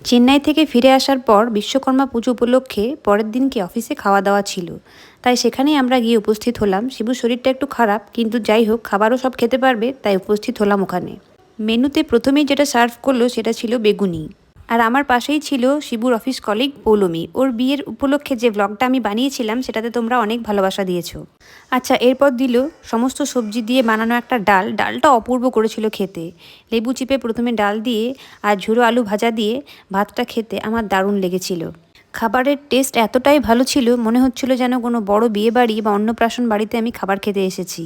চেন্নাই থেকে ফিরে আসার পর বিশ্বকর্মা পুজো উপলক্ষে পরের দিনকে অফিসে খাওয়া দাওয়া ছিল? তাই সেখানেই আমরা গিয়ে উপস্থিত হলাম। শিবুর শরীরটা একটু খারাপ, কিন্তু যাই হোক, খাবারও সব খেতে পারবে, তাই উপস্থিত হলাম ওখানে। মেনুতে প্রথমেই যেটা সার্ভ করল সেটা ছিল বেগুনি। আর আমার পাশেই ছিল শিবুর অফিস কলিগ পৌলমি। ওর বিয়ের উপলক্ষে যে ব্লগটা আমি বানিয়েছিলাম, সেটাতে তোমরা অনেক ভালোবাসা দিয়েছ। আচ্ছা এরপর দিল সমস্ত সবজি দিয়ে বানানো একটা ডাল। ডালটা অপূর্ব করেছিল খেতে। লেবু চিপে প্রথমে ডাল দিয়ে আর ঝুড়ো আলু ভাজা দিয়ে ভাতটা খেতে আমার দারুণ লেগেছিল। খাবারের টেস্ট এতটাই ভালো ছিল, মনে হচ্ছিল যেন কোনো বড় বিয়ে বাড়ি বা অন্নপ্রাশন বাড়িতে আমি খাবার খেতে এসেছি।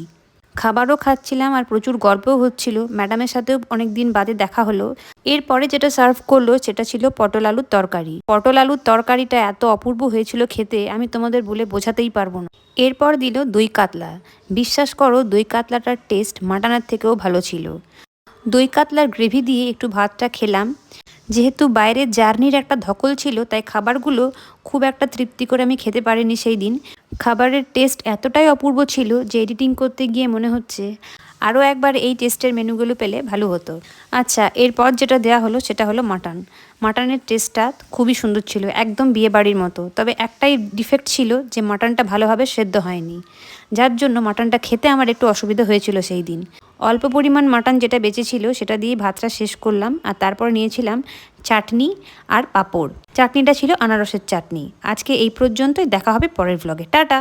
খাবারও খাচ্ছিলাম আর প্রচুর গল্পও হচ্ছিল। ম্যাডামের সাথেও অনেক দিন বাদে দেখা হলো। এরপরে যেটা সার্ভ করল সেটা ছিল পটল আলুর তরকারি। পটল আলুর তরকারিটা এত অপূর্ব হয়েছিল খেতে, আমি তোমাদের বলে বোঝাতেই পারব না। এরপর দিল দই কাতলা। বিশ্বাস করো, দই কাতলাটার টেস্ট মাটানার থেকেও ভালো ছিল। দই কাতলার গ্রেভি দিয়ে একটু ভাতটা খেলাম। যেহেতু বাইরের জার্নির একটা ধকল ছিল, তাই খাবারগুলো খুব একটা তৃপ্তি করে আমি খেতে পারিনি সেই দিন। খাবারের টেস্ট এতটাই অপূর্ব ছিল যে এডিটিং করতে গিয়ে মনে হচ্ছে আরও একবার এই টেস্টের মেনুগুলো পেলে ভালো হতো। আচ্ছা এরপর যেটা দেয়া হলো সেটা হলো মাটন। মাটনের টেস্টটা খুবই সুন্দর ছিল, একদম বিয়ে বাড়ির মতো। তবে একটাই ডিফেক্ট ছিল যে মাটনটা ভালোভাবে সেদ্ধ হয়নি। যার জন্য মাটনটা খেতে আমার একটু অসুবিধা হয়েছিল সেই দিন। অল্প পরিমাণ মাটন যেটা বেঁচে ছিল সেটা দিয়ে ভাতটা শেষ করলাম আর তারপর নিয়েছিলাম চাটনি আর পাঁপড়। চাটনিটা ছিল আনারসের চাটনি। আজকে এই পর্যন্তই, দেখা হবে পরের ব্লগে টাটা!